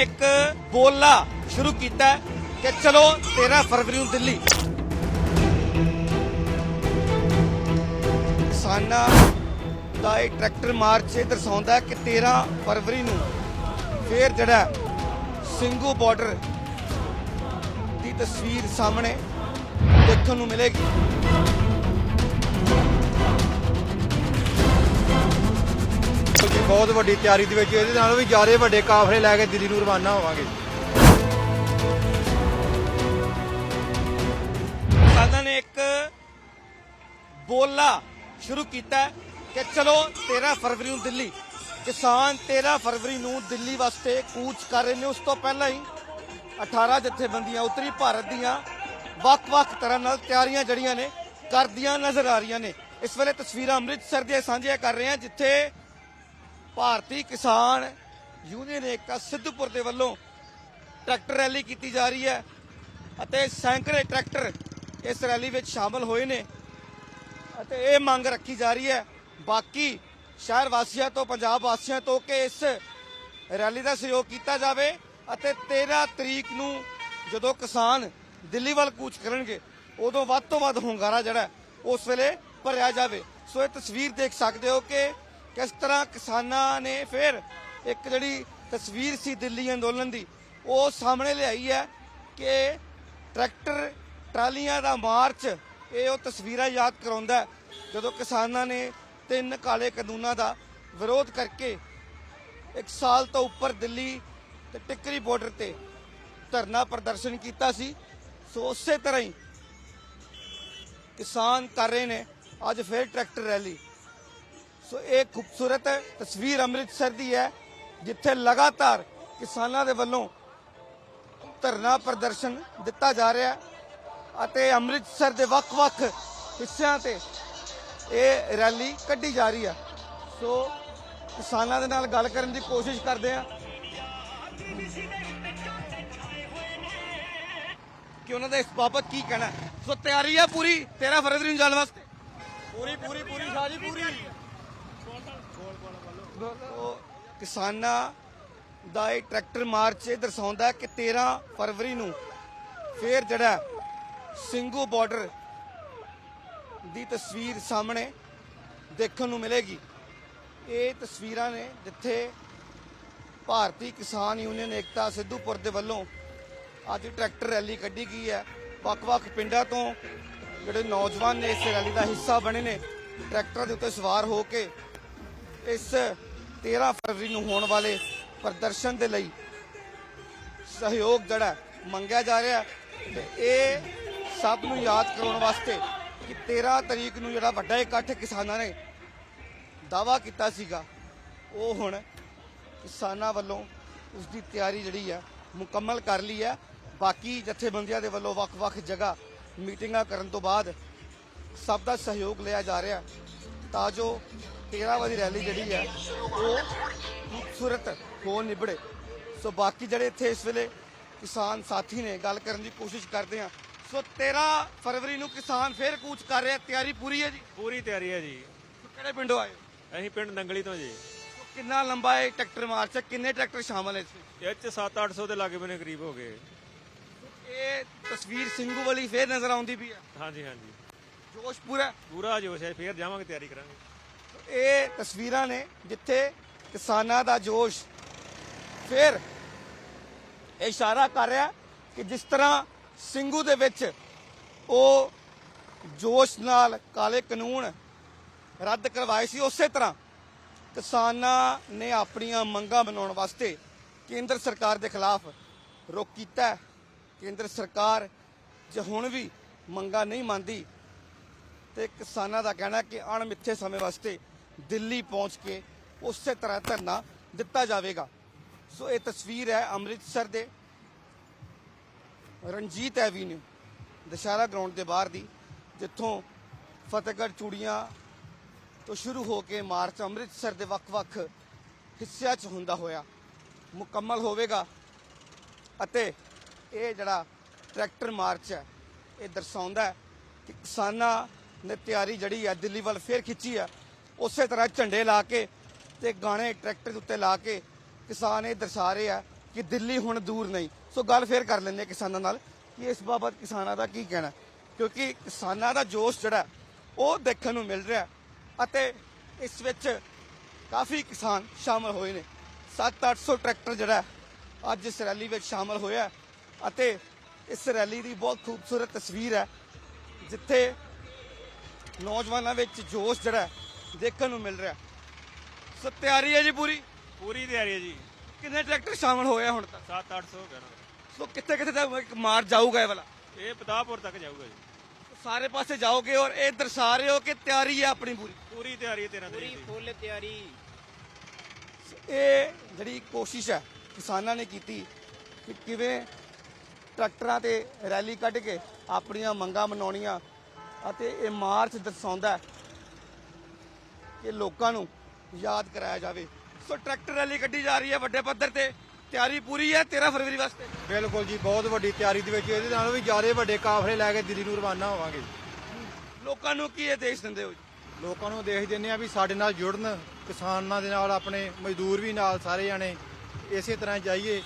ਨੇ ਇੱਕ ਬੋਲਾ ਸ਼ੁਰੂ ਕੀਤਾ ਕਿ ਚਲੋ 13 ਫਰਵਰੀ ਨੂੰ ਦਿੱਲੀ। ਕਿਸਾਨਾਂ ਦਾ ਇਹ ਟਰੈਕਟਰ ਮਾਰਚ ਇਹ ਦਰਸਾਉਂਦਾ ਕਿ 13 ਫਰਵਰੀ ਨੂੰ ਫੇਰ ਜਿਹੜਾ ਹੈ, ਸਿੰਘੂ ਬਾਰਡਰ ਦੀ ਤਸਵੀਰ ਸਾਹਮਣੇ ਦੇਖਣ ਨੂੰ ਮਿਲੇਗੀ। ਬਹੁਤ ਵੱਡੀ ਤਿਆਰੀ ਦੇ ਵਿੱਚ ਇਹਦੇ ਨਾਲੋਂ ਵੀ ਜ਼ਿਆਦਾ ਵੱਡੇ ਕਾਫਲੇ ਲੈ ਕੇ ਦਿੱਲੀ ਨੂੰ ਰਵਾਨਾ ਹੋਵਾਂਗੇ। ਕਿਸਾਨਾਂ ਨੇ ਇੱਕ ਬੋਲਾ ਸ਼ੁਰੂ ਕੀਤਾ ਕਿ ਚਲੋ 13 ਫਰਵਰੀ ਨੂੰ ਦਿੱਲੀ, ਕਿਸਾਨ 13 ਫਰਵਰੀ ਨੂੰ ਦਿੱਲੀ ਵਾਸਤੇ ਕੂਚ ਕਰ ਰਹੇ ਨੇ। ਉਸ ਤੋਂ ਪਹਿਲਾਂ ਹੀ 18 ਜਥੇਬੰਦੀਆਂ ਉੱਤਰੀ ਭਾਰਤ ਦੀਆਂ ਵੱਖ-ਵੱਖ ਤਰ੍ਹਾਂ ਨਾਲ ਤਿਆਰੀਆਂ ਜੜੀਆਂ ਨੇ ਕਰਦੀਆਂ ਨਜ਼ਰ ਆ ਰਹੀਆਂ ਨੇ। ਇਸ ਵੇਲੇ ਤਸਵੀਰਾਂ ਅੰਮ੍ਰਿਤਸਰ ਦੀਆਂ ਸਾਂਝੀਆਂ ਕਰ ਰਹੇ ਹਾਂ, ਜਿੱਥੇ ਭਾਰਤੀ ਕਿਸਾਨ ਯੂਨੀਅਨ ਏਕਤਾ ਸਿੱਧੂਪੁਰ ਦੇ ਵੱਲੋਂ ਟਰੈਕਟਰ ਰੈਲੀ ਕੀਤੀ ਜਾ ਰਹੀ ਹੈ ਅਤੇ ਸੈਂਕੜੇ ਟਰੈਕਟਰ ਇਸ ਰੈਲੀ ਵਿੱਚ ਸ਼ਾਮਲ ਹੋਏ ਨੇ ਅਤੇ ਇਹ ਮੰਗ ਰੱਖੀ ਜਾ ਰਹੀ ਹੈ। ਬਾਕੀ ਸ਼ਹਿਰ ਵਾਸੀਆਂ ਤੋਂ, ਪੰਜਾਬ ਵਾਸੀਆਂ ਤੋਂ ਕਿ ਇਸ ਰੈਲੀ ਦਾ ਸਹਿਯੋਗ ਕੀਤਾ ਜਾਵੇ ਅਤੇ 13 ਤਰੀਕ ਨੂੰ ਜਦੋਂ ਕਿਸਾਨ ਦਿੱਲੀ ਵੱਲ ਕੂਚ ਕਰਨਗੇ, ਉਦੋਂ ਵੱਧ ਤੋਂ ਵੱਧ ਹੁੰਗਾਰਾ ਜਿਹੜਾ ਉਸ ਵੇਲੇ ਭਰਿਆ ਜਾਵੇ। ਸੋ ਇਹ ਤਸਵੀਰ ਦੇਖ ਸਕਦੇ ਹੋ ਕਿ ਕਿਸ ਤਰ੍ਹਾਂ ਕਿਸਾਨਾਂ ਨੇ ਫਿਰ ਇੱਕ ਜਿਹੜੀ ਤਸਵੀਰ ਸੀ ਦਿੱਲੀ ਅੰਦੋਲਨ ਦੀ, ਉਹ ਸਾਹਮਣੇ ਲਿਆਈ ਹੈ ਕਿ ਟਰੈਕਟਰ ਟਰਾਲੀਆਂ ਦਾ ਮਾਰਚ, ਇਹ ਉਹ ਤਸਵੀਰਾਂ ਯਾਦ ਕਰਾਉਂਦਾ ਜਦੋਂ ਕਿਸਾਨਾਂ ਨੇ ਤਿੰਨ ਕਾਲੇ ਕਾਨੂੰਨਾਂ ਦਾ ਵਿਰੋਧ ਕਰਕੇ ਇੱਕ ਸਾਲ ਤੋਂ ਉੱਪਰ ਦਿੱਲੀ ਤੇ ਟਿੱਕਰੀ ਬਾਰਡਰ ਤੇ ਧਰਨਾ ਪ੍ਰਦਰਸ਼ਨ ਕੀਤਾ ਸੀ। ਸੋ ਉਸੇ ਤਰ੍ਹਾਂ ਹੀ ਕਿਸਾਨ ਕਰ ਰਹੇ ਨੇ ਅੱਜ ਫੇਰ ਟਰੈਕਟਰ ਰੈਲੀ ਸੋ ਇਹ ਖੂਬਸੂਰਤ ਤਸਵੀਰ ਅੰਮ੍ਰਿਤਸਰ ਦੀ ਹੈ, ਜਿੱਥੇ ਲਗਾਤਾਰ ਕਿਸਾਨਾਂ ਦੇ ਵੱਲੋਂ ਧਰਨਾ ਪ੍ਰਦਰਸ਼ਨ ਦਿੱਤਾ ਜਾ ਰਿਹਾ ਅਤੇ ਅੰਮ੍ਰਿਤਸਰ ਦੇ ਵੱਖ-ਵੱਖ ਹਿੱਸਿਆਂ ਤੇ ਇਹ ਰੈਲੀ ਕੱਢੀ ਜਾ ਰਹੀ ਹੈ। ਸੋ ਕਿਸਾਨਾਂ ਦੇ ਨਾਲ ਗੱਲ ਕਰਨ ਦੀ ਕੋਸ਼ਿਸ਼ ਕਰਦੇ ਆ ਕਿ ਉਹਨਾਂ ਦਾ ਇਸ ਬਾਬਤ ਕੀ ਕਹਿਣਾ ਸੋ ਤਿਆਰੀ ਹੈ ਪੂਰੀ 13 ਫਰਵਰੀ ਨੂੰ ਜਾਣ ਵਾਸਤੇ। ਪੂਰੀ ਪੂਰੀ ਪੂਰੀ, ਸ਼ਾਹ ਪੂਰੀ। ਉਹ ਕਿਸਾਨਾਂ ਦਾ ਇਹ ਟਰੈਕਟਰ ਮਾਰਚ ਇਹ ਦਰਸਾਉਂਦਾ ਹੈ ਕਿ 13 ਫਰਵਰੀ ਨੂੰ ਫੇਰ ਜਿਹੜਾ ਹੈ, ਸਿੰਘੂ ਬਾਰਡਰ ਦੀ ਤਸਵੀਰ ਸਾਹਮਣੇ ਦੇਖਣ ਨੂੰ ਮਿਲੇਗੀ। ਇਹ ਤਸਵੀਰਾਂ ਨੇ ਜਿੱਥੇ ਭਾਰਤੀ ਕਿਸਾਨ ਯੂਨੀਅਨ ਏਕਤਾ ਸਿੱਧੂਪੁਰ ਦੇ ਵੱਲੋਂ ਅੱਜ ਟਰੈਕਟਰ ਰੈਲੀ ਕੱਢੀ ਗਈ ਹੈ। ਵੱਖ-ਵੱਖ ਪਿੰਡਾਂ ਤੋਂ ਜਿਹੜੇ ਨੌਜਵਾਨ ਨੇ ਇਸ ਰੈਲੀ ਦਾ ਹਿੱਸਾ ਬਣੇ ਨੇ। ਟਰੈਕਟਰਾਂ ਦੇ ਉੱਤੇ ਸਵਾਰ ਹੋ ਕੇ ਇਸ 13 ਫਰਵਰੀ ਨੂੰ ਹੋਣ ਵਾਲੇ ਪ੍ਰਦਰਸ਼ਨ ਦੇ ਲਈ ਸਹਿਯੋਗ ਜਿਹੜਾ ਮੰਗਿਆ ਜਾ ਰਿਹਾ ਹੈ ਤੇ ਇਹ ਸਭ ਨੂੰ ਯਾਦ ਕਰਾਉਣ ਵਾਸਤੇ ਕਿ 13 ਤਰੀਕ ਨੂੰ ਜਿਹੜਾ ਵੱਡਾ ਇਕੱਠ ਕਿਸਾਨਾਂ ਨੇ ਦਾਵਾ ਕੀਤਾ ਸੀਗਾ, ਉਹ ਹੁਣ ਕਿਸਾਨਾਂ ਵੱਲੋਂ ਉਸ ਦੀ ਤਿਆਰੀ ਜਿਹੜੀ ਹੈ ਮੁਕੰਮਲ ਕਰ ਲਈ ਹੈ। ਬਾਕੀ ਜਥੇਬੰਦੀਆਂ ਦੇ ਵੱਲੋਂ ਵੱਖ-ਵੱਖ ਜਗ੍ਹਾ ਮੀਟਿੰਗਾਂ ਕਰਨ ਤੋਂ ਬਾਅਦ ਸਭ ਦਾ ਸਹਿਯੋਗ ਲਿਆ ਜਾ ਰਿਹਾ ਤਾਂ ਜੋ 13 ਵਾਲੀ ਰੈਲੀ ਜਿਹੜੀ ਹੈ ਉਹ ਖੂਬਸੂਰਤ ਹੋ ਨਿਬੜੇ। ਸੋ ਬਾਕੀ ਜਿਹੜੇ ਇੱਥੇ ਇਸ ਵੇਲੇ ਕਿਸਾਨ ਸਾਥੀ ਨੇ ਗੱਲ ਕਰਨ ਦੀ ਕੋਸ਼ਿਸ਼ ਕਰਦੇ ਆ। ਸੋ 13 ਫਰਵਰੀ ਨੂੰ ਕਿਸਾਨ ਫੇਰ ਕੂਚ ਕਰ ਰਿਹਾ ਤਿਆਰੀ ਪੂਰੀ ਹੈ ਜੀ? ਪੂਰੀ ਤਿਆਰੀ ਹੈ ਜੀ। ਕਿਹੜੇ ਪਿੰਡੋਂ ਆਏ? ਅਸੀਂ ਪਿੰਡ ਨੰਗਲੀ ਤੋਂ ਜੀ। ਕਿੰਨਾ ਲੰਬਾ ਹੈ ਟਰੈਕਟਰ ਮਾਰਚ ਹੈ? ਕਿੰਨੇ ਟਰੈਕਟਰ ਸ਼ਾਮਲ ਹੈ ਇਸ ਵਿੱਚ? ਇਹ ਚ 7-800 ਦੇ ਲਾਗੇ ਬਨੇ ਕਰੀਬ ਹੋ ਗਏ। ਇਹ ਤਸਵੀਰ ਸਿੰਘੂ ਵਾਲੀ ਫੇਰ ਨਜ਼ਰ ਆਉਂਦੀ ਵੀ ਹੈ। ਹਾਂਜੀ ਹਾਂਜੀ। ਜੋਸ਼ ਪੂਰਾ ਪੂਰਾ ਜੋਸ਼ ਹੈ ਫੇਰ ਜਾਵਾਂਗੇ ਤਿਆਰੀ ਕਰਾਂਗੇ। ਇਹ ਤਸਵੀਰਾਂ ਨੇ ਜਿੱਥੇ ਕਿਸਾਨਾਂ ਦਾ ਜੋਸ਼ ਫਿਰ ਇਸ਼ਾਰਾ ਕਰ ਰਿਹਾ ਕਿ ਜਿਸ ਤਰ੍ਹਾਂ ਸਿੰਘੂ ਦੇ ਵਿੱਚ ਉਹ ਜੋਸ਼ ਨਾਲ ਕਾਲੇ ਕਾਨੂੰਨ ਰੱਦ ਕਰਵਾਏ ਸੀ, ਉਸੇ ਤਰ੍ਹਾਂ ਕਿਸਾਨਾਂ ਨੇ ਆਪਣੀਆਂ ਮੰਗਾਂ ਬਣਾਉਣ ਵਾਸਤੇ ਕੇਂਦਰ ਸਰਕਾਰ ਦੇ ਖਿਲਾਫ ਰੁਖ ਕੀਤਾ ਕੇਂਦਰ ਸਰਕਾਰ ਜੇ ਹੁਣ ਵੀ ਮੰਗਾਂ ਨਹੀਂ ਮੰਨਦੀ ਤੇ ਕਿਸਾਨਾਂ ਦਾ ਕਹਿਣਾ ਕਿ ਅਣਮਿੱਥੇ ਸਮੇਂ ਵਾਸਤੇ ਦਿੱਲੀ ਪਹੁੰਚ ਕੇ ਉਸੇ ਤਰ੍ਹਾਂ ਧਰਨਾ ਦਿੱਤਾ ਜਾਵੇਗਾ। ਸੋ ਇਹ ਤਸਵੀਰ ਹੈ ਅੰਮ੍ਰਿਤਸਰ ਦੇ। ਰਣਜੀਤ ਐਵੀਨਿਊ ਦਸ਼ਹਰਾ ਗਰਾਊਂਡ ਦੇ ਬਾਹਰ ਦੀ, ਜਿੱਥੋਂ ਫਤਿਹਗੜ੍ਹ ਚੂੜੀਆਂ ਤੋਂ ਸ਼ੁਰੂ ਹੋ ਕੇ ਮਾਰਚ ਅੰਮ੍ਰਿਤਸਰ ਦੇ ਵੱਖ-ਵੱਖ ਹਿੱਸਿਆਂ 'ਚ ਹੁੰਦਾ ਹੋਇਆ ਮੁਕੰਮਲ ਹੋਵੇਗਾ ਅਤੇ ਇਹ ਜਿਹੜਾ ਟਰੈਕਟਰ ਮਾਰਚ ਹੈ, ਇਹ ਦਰਸਾਉਂਦਾ ਹੈ ਕਿ ਕਿਸਾਨਾਂ ਨੇ ਤਿਆਰੀ ਜਿਹੜੀ ਹੈ ਦਿੱਲੀ ਵੱਲ ਫੇਰ ਖਿੱਚੀ ਹੈ। ਉਸੇ ਤਰ੍ਹਾਂ ਝੰਡੇ ਲਾ ਕੇ ਤੇ ਗਾਣੇ ਟਰੈਕਟਰ ਦੇ ਉੱਤੇ ਲਾ ਕੇ ਕਿਸਾਨ ਇਹ ਦਰਸਾ ਰਹੇ ਆ ਕਿ ਦਿੱਲੀ ਹੁਣ ਦੂਰ ਨਹੀਂ। ਸੋ ਗੱਲ ਫੇਰ ਕਰ ਲੈਂਦੇ ਕਿਸਾਨਾਂ ਨਾਲ ਕਿ ਇਸ ਬਾਬਤ ਕਿਸਾਨਾਂ ਦਾ ਕੀ ਕਹਿਣਾ। ਕਿਉਂਕਿ ਕਿਸਾਨਾਂ ਦਾ ਜੋਸ਼ ਜਿਹੜਾ, ਉਹ ਦੇਖਣ ਨੂੰ ਮਿਲ ਰਿਹਾ ਅਤੇ ਇਸ ਵਿੱਚ ਕਾਫੀ ਕਿਸਾਨ ਸ਼ਾਮਲ ਹੋਏ ਨੇ। 7-800 ਟਰੈਕਟਰ ਜਿਹੜਾ ਅੱਜ ਇਸ ਰੈਲੀ ਵਿੱਚ ਸ਼ਾਮਲ ਹੋਇਆ ਅਤੇ ਇਸ ਰੈਲੀ ਦੀ ਬਹੁਤ ਖੂਬਸੂਰਤ ਤਸਵੀਰ ਹੈ, ਜਿੱਥੇ ਨੌਜਵਾਨਾਂ ਵਿੱਚ ਜੋਸ਼ ਜਿਹੜਾ ਦੇਖਣ ਨੂੰ ਮਿਲ ਰਿਹਾ। ਸੋ ਤਿਆਰੀ ਹੈ ਜੀ ਪੂਰੀ? ਪੂਰੀ ਤਿਆਰੀ ਹੈ ਜੀ। ਕਿੰਨੇ ਟਰੈਕਟਰ ਸ਼ਾਮਲ ਹੋਏ ਆ ਹੁਣ ਤੱਕ? 7-800 ਕਹਿਣਾ ਸੋ ਕਿੱਥੇ ਕਿੱਥੇ ਤੱਕ ਮਾਰ ਜਾਊਗਾ ਇਹ ਵਾਲਾ? ਇਹ ਪਤਾਪੁਰ ਤੱਕ ਜਾਊਗਾ ਜੀ। ਸਾਰੇ ਪਾਸੇ ਜਾਓਗੇ ਔਰ ਇਹ ਦਰਸਾ ਰਹੇ ਹੋ ਕਿ ਤਿਆਰੀ ਹੈ ਆਪਣੀ ਪੂਰੀ? ਪੂਰੀ ਤਿਆਰੀ ਹੈ 13 ਤਰੀਕ ਦੀ ਫੁੱਲ ਤਿਆਰੀ। ਇਹ ਜਿਹੜੀ ਕੋਸ਼ਿਸ਼ ਹੈ ਕਿਸਾਨਾਂ ਨੇ ਕੀਤੀ ਕਿ ਕਿਵੇਂ ਟਰੈਕਟਰਾਂ ਤੇ ਰੈਲੀ ਕੱਢ ਕੇ ਆਪਣੀਆਂ ਮੰਗਾਂ ਮਨਾਉਣੀਆਂ ਅਤੇ ਇਹ ਮਾਰਚ ਦਰਸਾਉਂਦਾ ਹੈ ਕਿ ਲੋਕਾਂ ਨੂੰ ਯਾਦ ਕਰਾਇਆ ਜਾਵੇ। ਸੋ ਟਰੈਕਟਰ ਰੈਲੀ ਕੱਢੀ ਜਾ ਰਹੀ ਹੈ ਵੱਡੇ ਪੱਧਰ ਤੇ। ਤਿਆਰੀ ਪੂਰੀ ਹੈ 13 ਫਰਵਰੀ ਵਾਸਤੇ। ਬਿਲਕੁਲ ਜੀ ਬਹੁਤ ਵੱਡੀ ਤਿਆਰੀ ਦੇ ਵਿੱਚ ਇਹਦੇ ਨਾਲੋਂ ਵੀ ਜ਼ਿਆਦਾ ਵੱਡੇ ਕਾਫਲੇ ਲੈ ਕੇ ਦਿੱਲੀ ਨੂੰ ਰਵਾਨਾ ਹੋਵਾਂਗੇ। ਲੋਕਾਂ ਨੂੰ ਕੀ ਇਹ ਦੇਸ਼ ਦਿੰਦੇ ਹੋ ਲੋਕਾਂ ਨੂੰ ਦੇਖ ਦਿੰਦੇ ਆ ਵੀ ਸਾਡੇ ਨਾਲ ਜੁੜਨ ਕਿਸਾਨਾਂ ਦੇ ਨਾਲ ਆਪਣੇ ਮਜ਼ਦੂਰ ਵੀ ਨਾਲ ਸਾਰੇ ਜਾਣੇ ਇਸੇ ਤਰ੍ਹਾਂ ਜਾਈਏ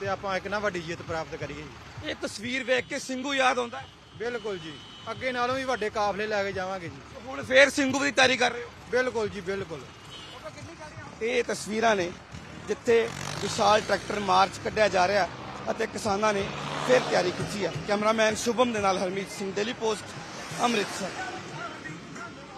ਤੇ ਆਪਾਂ ਇੱਕ ਨਾ ਵੱਡੀ ਜਿੱਤ ਪ੍ਰਾਪਤ ਕਰੀਏ ਜੀ। ਇਹ ਤਸਵੀਰ ਵੇਖ ਕੇ ਸਿੰਘੂ ਯਾਦ ਆਉਂਦਾ। ਬਿਲਕੁਲ ਜੀ ਅੱਗੇ ਨਾਲੋਂ ਵੀ ਵੱਡੇ ਕਾਫਲੇ ਲੈ ਕੇ ਜਾਵਾਂਗੇ ਜੀ। ਹੁਣ ਫੇਰ ਸਿੰਘੂ ਦੀ ਤਿਆਰੀ ਕਰ ਰਹੇ ਹੋ? ਬਿਲਕੁਲ ਜੀ ਬਿਲਕੁਲ। ਇਹ ਤਸਵੀਰਾਂ ਨੇ ਜਿੱਥੇ ਵਿਸ਼ਾਲ ਟਰੈਕਟਰ ਮਾਰਚ ਕੱਢਿਆ ਜਾ ਰਿਹਾ ਅਤੇ ਕਿਸਾਨਾਂ ਨੇ ਫਿਰ ਤਿਆਰੀ ਕੀਤੀ ਹੈ ਕੈਮਰਾਮੈਨ ਸ਼ੁਭਮ ਦੇ ਨਾਲ ਹਰਮੀਤ ਸਿੰਘ ਦਿੱਲੀ ਪੋਸਟ ਅੰਮ੍ਰਿਤਸਰ।